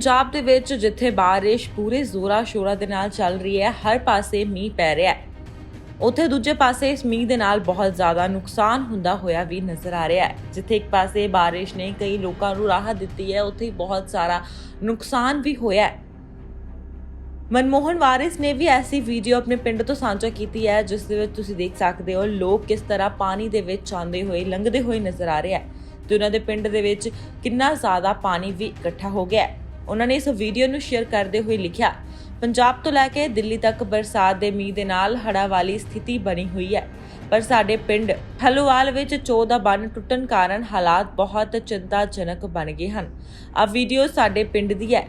ਪੰਜਾਬ ਦੇ ਵਿੱਚ ਜਿੱਥੇ ਬਾਰਿਸ਼ ਪੂਰੇ ਜ਼ੋਰਾਂ ਸ਼ੋਰਾ ਦੇ ਨਾਲ ਚੱਲ ਰਹੀ ਹੈ, ਹਰ ਪਾਸੇ ਮੀਂਹ ਪੈ ਰਿਹਾ ਹੈ। ਉੱਥੇ ਦੂਜੇ ਪਾਸੇ ਇਸ ਮੀਂਹ ਦੇ ਨਾਲ ਬਹੁਤ ਜ਼ਿਆਦਾ ਨੁਕਸਾਨ ਹੁੰਦਾ ਹੋਇਆ ਵੀ ਨਜ਼ਰ ਆ ਰਿਹਾ ਹੈ। ਜਿੱਥੇ ਇੱਕ ਪਾਸੇ ਬਾਰਿਸ਼ ਨੇ ਕਈ ਲੋਕਾਂ ਨੂੰ ਰਾਹਤ ਦਿੱਤੀ ਹੈ, ਉੱਥੇ ਬਹੁਤ ਸਾਰਾ ਨੁਕਸਾਨ ਵੀ ਹੋਇਆ ਹੈ। ਮਨਮੋਹਨ ਵਾਰਿਸ ਨੇ ਵੀ ਐਸੀ ਵੀਡੀਓ ਆਪਣੇ ਪਿੰਡ ਤੋਂ ਸਾਂਝਾ ਕੀਤੀ ਹੈ, ਜਿਸ ਦੇ ਵਿੱਚ ਤੁਸੀਂ ਦੇਖ ਸਕਦੇ ਹੋ ਲੋਕ ਕਿਸ ਤਰ੍ਹਾਂ ਪਾਣੀ ਦੇ ਵਿੱਚ ਆਉਂਦੇ ਹੋਏ, ਲੰਘਦੇ ਹੋਏ ਨਜ਼ਰ ਆ ਰਿਹਾ ਹੈ। ਤੇ ਉਹਨਾਂ ਦੇ ਪਿੰਡ ਦੇ ਵਿੱਚ ਕਿੰਨਾ ਜ਼ਿਆਦਾ ਪਾਣੀ ਵੀ ਇਕੱਠਾ ਹੋ ਗਿਆ ਹੈ। ਉਹਨਾਂ ਨੇ ਇਸ ਵੀਡੀਓ ਨੂੰ ਸ਼ੇਅਰ ਕਰਦੇ ਹੋਏ ਲਿਖਿਆ, ਪੰਜਾਬ ਤੋਂ ਲੈ ਕੇ ਦਿੱਲੀ ਤੱਕ ਬਰਸਾਤ ਦੇ ਮੀਂਹ ਦੇ ਨਾਲ ਹੜ੍ਹਾਂ ਵਾਲੀ ਸਥਿਤੀ ਬਣੀ ਹੋਈ ਹੈ। ਪਰ ਸਾਡੇ ਪਿੰਡ ਹਲੂਵਾਲ ਵਿੱਚ ਚੋ ਦਾ ਬੰਨ ਟੁੱਟਣ ਕਾਰਨ ਹਾਲਾਤ ਬਹੁਤ ਚਿੰਤਾਜਨਕ ਬਣ ਗਏ ਹਨ। ਆ ਵੀਡੀਓ ਸਾਡੇ ਪਿੰਡ ਦੀ ਹੈ।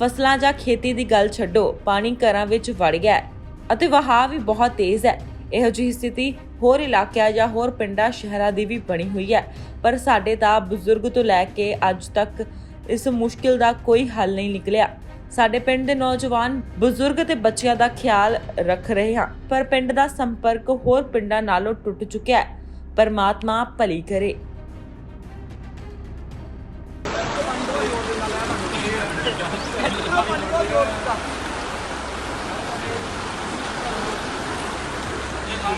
ਫਸਲਾਂ ਜਾਂ ਖੇਤੀ ਦੀ ਗੱਲ ਛੱਡੋ, ਪਾਣੀ ਘਰਾਂ ਵਿੱਚ ਵੜ ਗਿਆ ਅਤੇ ਵਹਾਅ ਵੀ ਬਹੁਤ ਤੇਜ਼ ਹੈ। ਇਹੋ ਜਿਹੀ ਸਥਿਤੀ ਹੋਰ ਇਲਾਕਿਆਂ ਜਾਂ ਹੋਰ ਪਿੰਡਾਂ, ਸ਼ਹਿਰਾਂ ਦੀ ਵੀ ਬਣੀ ਹੋਈ ਹੈ। ਪਰ ਸਾਡੇ ਤਾਂ ਬਜ਼ੁਰਗ ਤੋਂ ਲੈ ਕੇ ਅੱਜ ਤੱਕ ਇਸ ਮੁਸ਼ਕਿਲ ਦਾ ਕੋਈ ਹੱਲ ਨਹੀਂ ਨਿਕਲਿਆ। ਸਾਡੇ ਪਿੰਡ ਦੇ ਨੌਜਵਾਨ ਬਜ਼ੁਰਗ ਤੇ ਬੱਚਿਆਂ ਦਾ ਖਿਆਲ ਰੱਖ ਰਹੇ ਹਾਂ, ਪਰ ਪਿੰਡ ਦਾ ਸੰਪਰਕ ਹੋਰ ਪਿੰਡਾਂ ਨਾਲੋਂ ਟੁੱਟ ਚੁੱਕਿਆ ਹੈ। ਪਰਮਾਤਮਾ ਭਲੀ ਕਰੇ।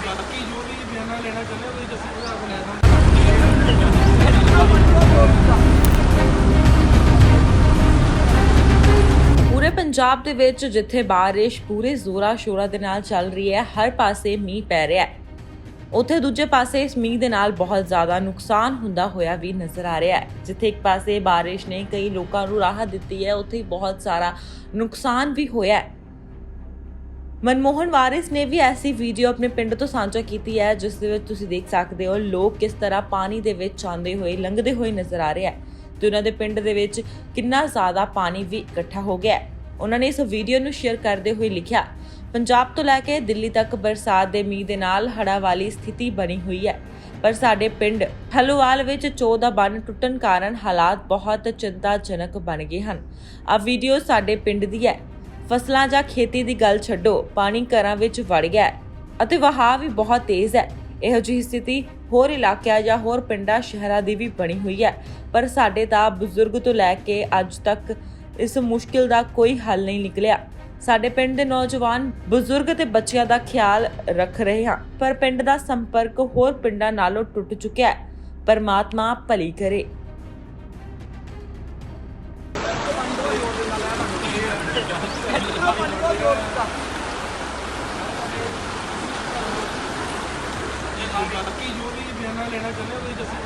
ਬਾਕੀ ਜੋ ਵੀ ਬਿਆਨਾ ਲੈਣਾ ਚਾਹੁੰਦੇ ਹੋ ਤੁਸੀਂ ਦੱਸੋ ਉਹਦਾ ਪੰਜਾਬ ਦੇ ਵਿੱਚ ਜਿੱਥੇ ਬਾਰਿਸ਼ ਪੂਰੇ ਜ਼ੋਰਾਂ ਸ਼ੋਰਾਂ ਦੇ ਨਾਲ ਚੱਲ ਰਹੀ ਹੈ, ਹਰ ਪਾਸੇ ਮੀਂਹ ਪੈ ਰਿਹਾ ਹੈ। ਉੱਥੇ ਦੂਜੇ ਪਾਸੇ ਇਸ ਮੀਂਹ ਦੇ ਨਾਲ ਬਹੁਤ ਜ਼ਿਆਦਾ ਨੁਕਸਾਨ ਹੁੰਦਾ ਹੋਇਆ ਵੀ ਨਜ਼ਰ ਆ ਰਿਹਾ ਹੈ। ਜਿੱਥੇ ਇੱਕ ਪਾਸੇ ਬਾਰਿਸ਼ ਨੇ ਕਈ ਲੋਕਾਂ ਨੂੰ ਰਾਹਤ ਦਿੱਤੀ ਹੈ, ਉੱਥੇ ਹੀ ਬਹੁਤ ਸਾਰਾ ਨੁਕਸਾਨ ਵੀ ਹੋਇਆ ਹੈ। ਮਨਮੋਹਨ ਵਾਰਿਸ ਨੇ ਵੀ ਐਸੀ ਵੀਡੀਓ ਆਪਣੇ ਪਿੰਡ ਤੋਂ ਸਾਂਝਾ ਕੀਤੀ ਹੈ, ਜਿਸ ਦੇ ਵਿੱਚ ਤੁਸੀਂ ਦੇਖ ਸਕਦੇ ਹੋ ਲੋਕ ਕਿਸ ਤਰ੍ਹਾਂ ਪਾਣੀ ਦੇ ਵਿੱਚ ਆਉਂਦੇ ਹੋਏ, ਲੰਘਦੇ ਹੋਏ ਨਜ਼ਰ ਆ ਰਿਹਾ ਹੈ। ਤੇ ਉਹਨਾਂ ਦੇ ਪਿੰਡ ਦੇ ਵਿੱਚ ਕਿੰਨਾ ਜ਼ਿਆਦਾ ਪਾਣੀ ਵੀ ਇਕੱਠਾ ਹੋ ਗਿਆ ਹੈ। ਉਹਨਾਂ ਨੇ ਇਸ ਵੀਡੀਓ ਨੂੰ ਸ਼ੇਅਰ ਕਰਦੇ ਹੋਏ ਲਿਖਿਆ, ਪੰਜਾਬ ਤੋਂ ਲੈ ਕੇ ਦਿੱਲੀ ਤੱਕ ਬਰਸਾਤ ਦੇ ਮੀਂਹ ਦੇ ਨਾਲ ਹੜ੍ਹਾਂ ਵਾਲੀ ਸਥਿਤੀ ਬਣੀ ਹੋਈ ਹੈ, ਪਰ ਸਾਡੇ ਪਿੰਡ ਹਲੂਵਾਲ ਵਿੱਚ ਚੋ ਦਾ ਬੰਨ ਟੁੱਟਣ ਕਾਰਨ ਹਾਲਾਤ ਬਹੁਤ ਚਿੰਤਾਜਨਕ ਬਣ ਗਏ ਹਨ। ਆ ਵੀਡੀਓ ਸਾਡੇ ਪਿੰਡ ਦੀ ਹੈ। ਫਸਲਾਂ ਜਾਂ ਖੇਤੀ ਦੀ ਗੱਲ ਛੱਡੋ, ਪਾਣੀ ਘਰਾਂ ਵਿੱਚ ਵੜ ਗਿਆ ਅਤੇ ਵਹਾਅ ਵੀ ਬਹੁਤ ਤੇਜ਼ ਹੈ। ਇਹੋ ਜਿਹੀ ਸਥਿਤੀ ਹੋਰ ਇਲਾਕਿਆਂ ਜਾਂ ਹੋਰ ਪਿੰਡਾਂ, ਸ਼ਹਿਰਾਂ ਦੀ ਵੀ ਬਣੀ ਹੋਈ ਹੈ, ਪਰ ਸਾਡੇ ਤਾਂ ਬਜ਼ੁਰਗ ਤੋਂ ਲੈ ਕੇ ਅੱਜ ਤੱਕ ਇਸ ਮੁਸ਼ਕਿਲ ਦਾ ਕੋਈ ਹੱਲ ਨਹੀਂ ਨਿਕਲਿਆ। ਸਾਡੇ ਪਿੰਡ ਦੇ ਨੌਜਵਾਨ ਬਜ਼ੁਰਗ ਤੇ ਬੱਚਿਆਂ ਦਾ ਖਿਆਲ ਰੱਖ ਰਹੇ ਹਾਂ, ਪਰ ਪਿੰਡ ਦਾ ਸੰਪਰਕ ਹੋਰ ਪਿੰਡਾਂ ਨਾਲੋਂ ਟੁੱਟ ਚੁੱਕਿਆ ਹੈ। ਪਰਮਾਤਮਾ ਭਲੀ ਕਰੇ। ਬਾਕੀ ਜੋ ਵੀ ਬਿਆਨਾ ਲੈਣਾ ਚਾਹੁੰਦੇ ਹੋ ਤੁਸੀਂ ਦੱਸੋ